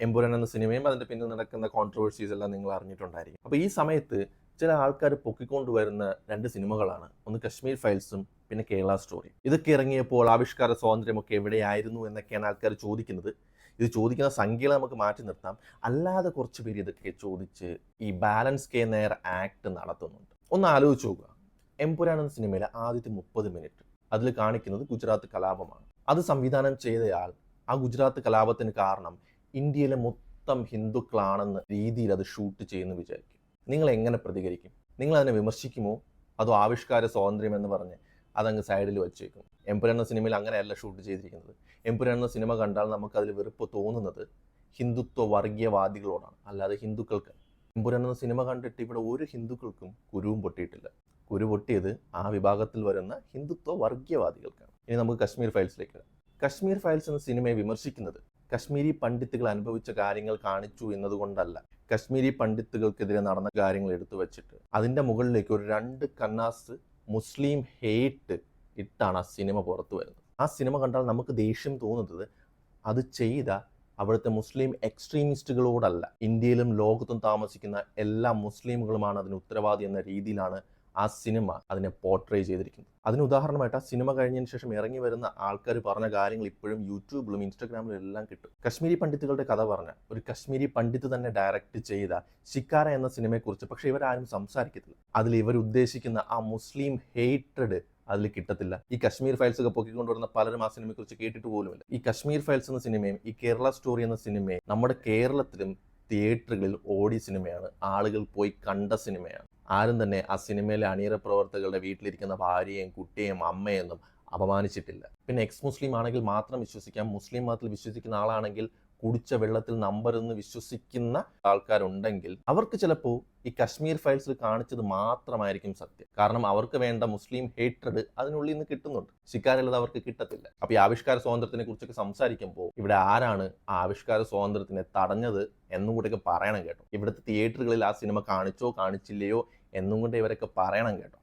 എമ്പുരൻ എന്ന സിനിമയും അതിന്റെ പിന്നിൽ നടക്കുന്ന കോൺട്രവേഴ്സീസ് എല്ലാം നിങ്ങൾ അറിഞ്ഞിട്ടുണ്ടായിരിക്കും. അപ്പോൾ ഈ സമയത്ത് ചില ആൾക്കാർ പൊക്കിക്കൊണ്ടുവരുന്ന രണ്ട് സിനിമകളാണ്. ഒന്ന് കശ്മീർ ഫയൽസും പിന്നെ കേരള സ്റ്റോറി. ഇതൊക്കെ ഇറങ്ങിയപ്പോൾ ആവിഷ്കാര സ്വാതന്ത്ര്യമൊക്കെ എവിടെയായിരുന്നു എന്നൊക്കെയാണ് ആൾക്കാർ ചോദിക്കുന്നത്. ഇത് ചോദിക്കുന്ന സംഖ്യകളെ നമുക്ക് മാറ്റി നിർത്താം. അല്ലാതെ കുറച്ച് പേര് ഇതൊക്കെ ചോദിച്ച് ഈ ബാലൻസ് കെ നേർ ആക്ട് നടത്തുന്നുണ്ട്. ഒന്ന് ആലോചിച്ച് നോക്കുക. എംപുരാൻ എന്ന സിനിമയിലെ ആദ്യത്തെ മുപ്പത് മിനിറ്റ് അതിൽ കാണിക്കുന്നത് ഗുജറാത്ത് കലാപമാണ്. അത് സംവിധാനം ചെയ്തയാൾ ആ ഗുജറാത്ത് കലാപത്തിന് കാരണം ഇന്ത്യയിലെ മൊത്തം ഹിന്ദുക്കളാണെന്ന രീതിയിൽ അത് ഷൂട്ട് ചെയ്യുന്നു വിചാരിക്കും. നിങ്ങൾ എങ്ങനെ പ്രതികരിക്കും? നിങ്ങൾ അതിനെ വിമർശിക്കുമോ? അതോ ആവിഷ്കാര സ്വാതന്ത്ര്യം എന്ന് പറഞ്ഞ് അതങ്ങ് സൈഡിൽ വെച്ചേക്കും? എംപുരാൻ സിനിമയിൽ അങ്ങനെയല്ല ഷൂട്ട് ചെയ്തിരിക്കുന്നത്. എംപുരാൻ സിനിമ കണ്ടാൽ നമുക്ക് അതിൽ വെറുപ്പ് തോന്നുന്നത് ഹിന്ദുത്വ വർഗീയവാദികളോടാണ് അല്ലാതെ ഹിന്ദുക്കൾക്ക്. എംപുരാൻ സിനിമ കണ്ടിട്ട് ഇവിടെ ഒരു ഹിന്ദുക്കൾക്കും കുരുവും പൊട്ടിയിട്ടില്ല. കുരു പൊട്ടിയത് ആ വിഭാഗത്തിൽ വരുന്ന ഹിന്ദുത്വ വർഗീയവാദികൾക്കാണ് ഇനി നമുക്ക് കശ്മീർ ഫയൽസിലേക്ക്. കശ്മീർ ഫയൽസ് എന്ന സിനിമയെ വിമർശിക്കുന്നത് കശ്മീരി പണ്ഡിത്തുകൾ അനുഭവിച്ച കാര്യങ്ങൾ കാണിച്ചു എന്നതുകൊണ്ടല്ല. കശ്മീരി പണ്ഡിത്തുകൾക്കെതിരെ നടന്ന കാര്യങ്ങൾ എടുത്തു വെച്ചിട്ട്. അതിന്റെ മുകളിലേക്ക് ഒരു രണ്ട് കന്നാസ് മുസ്ലിം ഹേറ്റ് ഇട്ടാണ് ആ സിനിമ പുറത്തു വരുന്നത്. ആ സിനിമ കണ്ടാൽ നമുക്ക് ദേഷ്യം തോന്നുന്നത് അത് ചെയ്ത അവിടുത്തെ മുസ്ലിം എക്സ്ട്രീമിസ്റ്റുകളോടല്ല. ഇന്ത്യയിലും ലോകത്തും താമസിക്കുന്ന എല്ലാ മുസ്ലിമുകളുമാണ് അതിന് ഉത്തരവാദി എന്ന രീതിയിലാണ് ആ സിനിമ അതിനെ പോർട്രേ ചെയ്തിരിക്കുന്നത്. അതിന് ഉദാഹരണമായിട്ട് ആ സിനിമ കഴിഞ്ഞതിന് ശേഷം ഇറങ്ങി വരുന്ന ആൾക്കാർ പറഞ്ഞ കാര്യങ്ങൾ ഇപ്പോഴും യൂട്യൂബിലും ഇൻസ്റ്റാഗ്രാമിലും എല്ലാം കിട്ടും. കശ്മീരി പണ്ഡിത്തുകളുടെ കഥ പറഞ്ഞ ഒരു കശ്മീരി പണ്ഡിത് തന്നെ ഡയറക്റ്റ് ചെയ്ത ശിക്കാര എന്ന സിനിമയെക്കുറിച്ച് പക്ഷെ ഇവരാരും സംസാരിക്കത്തില്ല. അതിൽ ഇവർ ഉദ്ദേശിക്കുന്ന ആ മുസ്ലിം ഹേറ്റഡ് അതിൽ കിട്ടത്തില്ല. ഈ കശ്മീർ ഫയൽസ് ഒക്കെ പൊക്കിക്കൊണ്ടുവരുന്ന പലരും ആ സിനിമയെ കുറിച്ച് കേട്ടിട്ട് പോലുമില്ല. ഈ കശ്മീർ ഫയൽസ് എന്ന സിനിമയും ഈ കേരള സ്റ്റോറി എന്ന സിനിമയും നമ്മുടെ കേരളത്തിലും തിയേറ്ററുകളിൽ ഓടി സിനിമയാണ്. ആളുകൾ പോയി കണ്ട സിനിമയാണ്. ആരും തന്നെ ആ സിനിമയിലെ അണിയറ പ്രവർത്തകരുടെ വീട്ടിലിരിക്കുന്ന ഭാര്യയും കുട്ടിയും അമ്മയെന്നും അപമാനിച്ചിട്ടില്ല. പിന്നെ എക്സ് മുസ്ലിം ആണെങ്കിൽ മാത്രം വിശ്വസിക്കാം. മുസ്ലിം മതത്തിൽ വിശ്വസിക്കുന്ന ആളാണെങ്കിൽ കുടിച്ച വെള്ളത്തിൽ നമ്പർ എന്ന് വിശ്വസിക്കുന്ന ആൾക്കാരുണ്ടെങ്കിൽ അവർക്ക് ചിലപ്പോൾ ഈ കശ്മീർ ഫയൽസിൽ കാണിച്ചത് മാത്രമായിരിക്കും സത്യം. കാരണം അവർക്ക് വേണ്ട മുസ്ലിം ഹേറ്റഡ് അതിനുള്ളിൽ നിന്ന് കിട്ടുന്നുണ്ട്. ശിക്കാരല്ലത് അവർക്ക് കിട്ടത്തില്ല. അപ്പൊ ഈ ആവിഷ്കാര സ്വാതന്ത്ര്യത്തിനെ കുറിച്ചൊക്കെ സംസാരിക്കുമ്പോൾ ഇവിടെ ആരാണ് ആ ആവിഷ്കാര സ്വാതന്ത്ര്യത്തിനെ തടഞ്ഞത് എന്നും കൂടെയൊക്കെ പറയണം കേട്ടോ. ഇവിടുത്തെ തിയേറ്ററുകളിൽ ആ സിനിമ കാണിച്ചോ കാണിച്ചില്ലയോ എന്നും കൊണ്ട് ഇവരൊക്കെ പറയണം കേട്ടോ.